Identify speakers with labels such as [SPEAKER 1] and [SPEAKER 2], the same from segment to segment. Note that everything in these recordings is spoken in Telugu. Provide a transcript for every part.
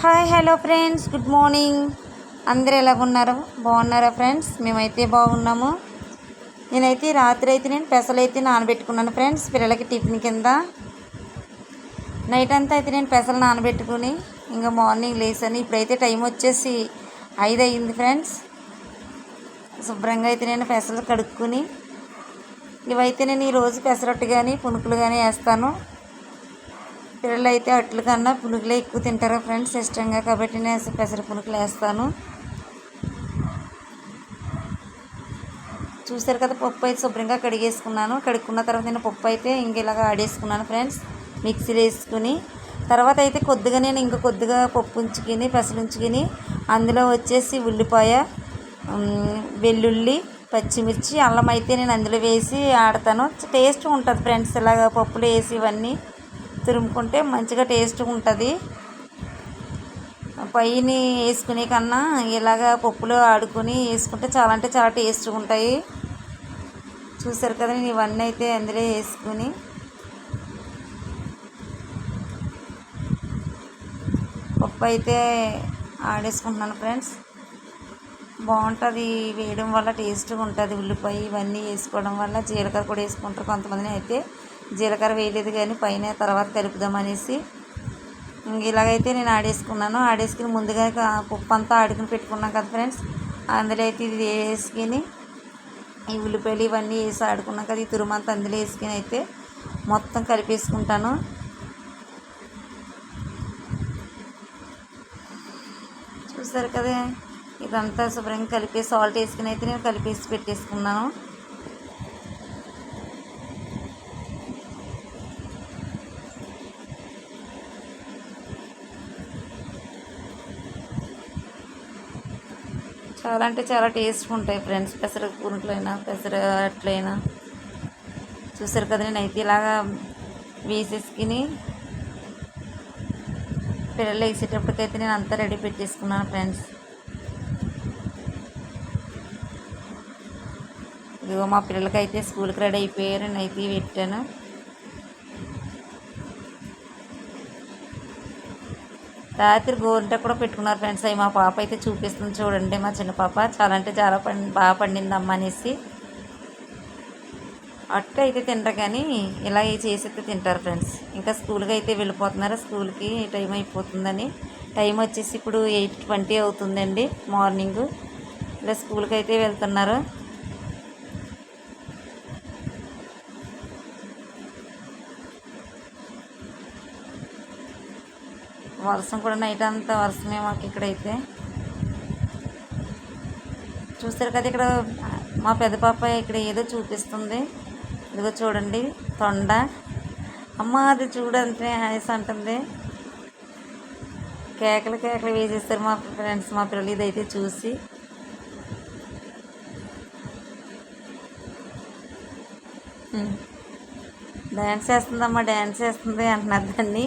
[SPEAKER 1] Hi hello friends. Good morning. అందరూ ఎలాగున్నారు? బాగున్నారా ఫ్రెండ్స్? మేమైతే బాగున్నాము. నేనైతే రాత్రి అయితే నేను పెసలు అయితే నానబెట్టుకున్నాను ఫ్రెండ్స్ పిల్లలకి టిఫిన్ కింద. నైట్ అంతా అయితే నేను పెసలు నానబెట్టుకుని ఇంకా మార్నింగ్ లేసాను. ఇప్పుడైతే టైం వచ్చేసి ఐదు అయ్యింది ఫ్రెండ్స్. శుభ్రంగా అయితే నేను పెసలు కడుక్కుని ఇవైతే నేను ఈరోజు పెసరట్టు కానీ పునుకులు కానీ వేస్తాను. పిల్లలు అయితే అట్లు కన్నా పునుగులే ఎక్కువ తింటారు ఫ్రెండ్స్ ఇష్టంగా కాబట్టి నేను పెసర పునుకులు వేస్తాను. చూసారు కదా పప్పు అయితే శుభ్రంగా కడిగేసుకున్నాను. కడుక్కున్న తర్వాత నేను పప్పు అయితే ఇంక ఇలాగ ఆడేసుకున్నాను ఫ్రెండ్స్ మిక్సీలో వేసుకుని. తర్వాత అయితే కొద్దిగా నేను ఇంకా కొద్దిగా పప్పు ఉంచుకుని పెసలు ఉంచుకుని అందులో వచ్చేసి ఉల్లిపాయ వెల్లుల్లి పచ్చిమిర్చి అల్లం అయితే నేను అందులో వేసి ఆడతాను. టేస్ట్ ఉంటుంది ఫ్రెండ్స్ ఇలాగ పప్పులు వేసి ఇవన్నీ. తురుముకుంటే మంచిగా టేస్ట్ ఉంటుంది. పైన వేసుకునే కన్నా ఇలాగ పప్పులో ఆడుకొని వేసుకుంటే చాలా అంటే చాలా టేస్ట్గా ఉంటాయి. చూసారు కదా నేను ఇవన్నీ అయితే అందులో వేసుకుని. పప్పు అయితే ఆడేసుకుంటున్నాను ఫ్రెండ్స్. బాగుంటుంది వేయడం వల్ల టేస్ట్గా ఉంటుంది. ఉల్లిపాయ ఇవన్నీ వేసుకోవడం వల్ల జీలకర్ర కూడా వేసుకుంటారు కొంతమందిని అయితే. జీలకర్ర వేయలేదు కానీ పైన తర్వాత కలుపుదామనేసి ఇలాగైతే నేను ఆడేసుకున్నాను. ఆడేసుకుని ముందుగా పప్పు అంతా ఆడుకుని పెట్టుకున్నాం కదా ఫ్రెండ్స్. అందులో అయితే ఇది వేసుకుని ఈ ఉల్లిపాయలు ఇవన్నీ వేసి ఆడుకున్నాం కదా ఈ తురుమంతా అందులో వేసుకుని అయితే మొత్తం కలిపేసుకుంటాను. చూసారు కదా ఇదంతా శుభ్రంగా కలిపి సాల్ట్ వేసుకుని అయితే నేను కలిపేసి పెట్టేసుకున్నాను. చాలా అంటే చాలా టేస్ట్గా ఉంటాయి ఫ్రెండ్స్ పెసర పునుకులైనా పెసర అట్లయినా చూసారు కదా నేను అయితే ఇలాగా వేసేసుకుని పిల్లలు వేసేటప్పటికైతే నేను అంతా రెడీ పెట్టేసుకున్నాను ఫ్రెండ్స్ ఇదిగో మా పిల్లలకైతే స్కూల్కి రెడీ అయిపోయారు. నేను అయితే పెట్టాను. రాత్రి గోరింట కూడా పెట్టుకున్నారు ఫ్రెండ్స్. అవి మా పాప అయితే చూపిస్తుంది చూడండి మా చిన్న పాప. చాలా అంటే చాలా పండి బాగా పండింది అమ్మ అనేసి. అట్టు అయితే తింటారు కానీ ఇలా చేసి అయితే తింటారు ఫ్రెండ్స్. ఇంకా స్కూల్కి అయితే వెళ్ళిపోతున్నారు? స్కూల్కి టైం అయిపోతుందని. టైం వచ్చేసి ఇప్పుడు ఎయిట్ ట్వంటీ అవుతుందండి మార్నింగ్. ఇలా స్కూల్కి అయితే వెళ్తున్నారు. వర్షం కూడా నైట్ అంతా వర్షమే మాకు ఇక్కడైతే. చూస్తారు కదా ఇక్కడ మా పెద్ద పాప ఇక్కడ ఏదో చూపిస్తుంది. ఇదిగో చూడండి తొండ. అమ్మ అది చూడంటే అనేసి అంటుంది. కేకలు కేకలు వేసేస్తారు మా ఫ్రెండ్స్ మా పిల్లలు ఇదైతే చూసి. డ్యాన్స్ చేస్తుందమ్మా డ్యాన్స్ చేస్తుంది అంటున్నారు దాన్ని.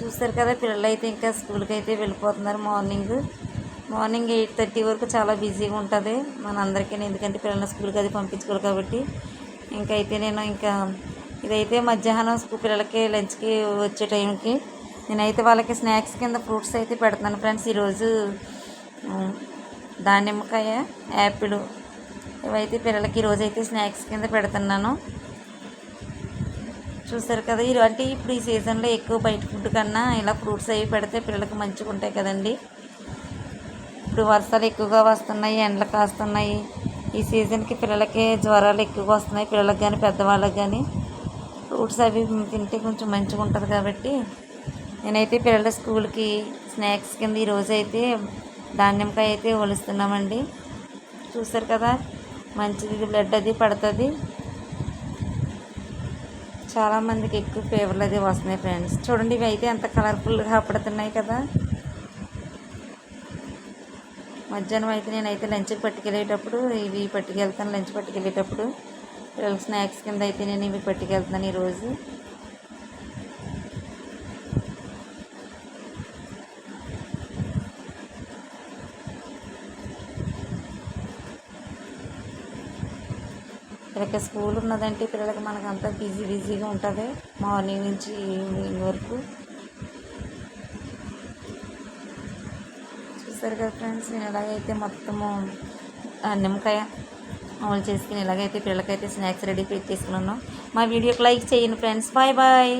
[SPEAKER 1] చూస్తారు కదా పిల్లలు అయితే ఇంకా స్కూల్కి అయితే వెళ్ళిపోతున్నారు మార్నింగ్. మార్నింగ్ ఎయిట్ థర్టీ వరకు చాలా బిజీగా ఉంటుంది మనందరికీ ఎందుకంటే పిల్లల్ని స్కూల్కి అది పంపించుకోవాలి కాబట్టి. ఇంకైతే నేను ఇంకా ఇదైతే మధ్యాహ్నం స్కూల్ పిల్లలకి లంచ్కి వచ్చే టైంకి. నేనైతే వాళ్ళకి స్నాక్స్ కింద ఫ్రూట్స్ అయితే పెడుతున్నాను ఫ్రెండ్స్. ఈరోజు దానిమ్మకాయ యాపిల్ ఇవైతే పిల్లలకి ఈరోజు అయితే స్నాక్స్ కింద పెడుతున్నాను. చూసారు కదా ఈ అంటే ఇప్పుడు ఈ సీజన్లో ఎక్కువ బయట ఫుడ్ కన్నా ఇలా ఫ్రూట్స్ అవి పెడితే పిల్లలకు మంచిగా ఉంటాయి కదండి. ఇప్పుడు వర్షాలు ఎక్కువగా వస్తున్నాయి ఎండలు కాస్తున్నాయి. ఈ సీజన్కి పిల్లలకి జ్వరాలు ఎక్కువగా వస్తున్నాయి పిల్లలకు కానీ పెద్దవాళ్ళకి కానీ ఫ్రూట్స్ అవి తింటే కొంచెం మంచిగా ఉంటుంది కాబట్టి నేనైతే పిల్లల స్కూల్కి స్నాక్స్ కింద ఈరోజు అయితే ధాన్యంకాయ అయితే ఒలుస్తున్నామండి. చూసారు కదా మంచిది బ్లడ్ అది పడుతుంది. చాలా మందికి ఎక్కువ ఫేవర్లు అది వస్తున్నాయి ఫ్రెండ్స్ చూడండి ఇవి అయితే ఎంత కలర్ఫుల్గా పడుతున్నాయి కదా. మధ్యాహ్నం అయితే నేనైతే లంచ్కి పట్టుకెళ్ళేటప్పుడు ఇవి పట్టుకెళ్తాను లంచ్ పట్టుకెళ్ళేటప్పుడు. స్నాక్స్ కింద అయితే నేను ఇవి పట్టుకెళ్తున్నాను ఈరోజు. ఇక స్కూల్ ఉన్నదంటే పిల్లలకి మనకు అంతా బిజీ బిజీగా ఉంటుంది. మార్నింగ్ నుంచి ఈవినింగ్ వరకు. చూసారు కదా ఫ్రెండ్స్ నేను ఎలాగైతే మొత్తము నిమ్మకాయ అమలు చేసుకుని ఎలాగైతే పిల్లలకైతే స్నాక్స్ రెడీ పెట్టేసుకున్నాను మా వీడియోకి లైక్ చేయండి ఫ్రెండ్స్. Bye bye.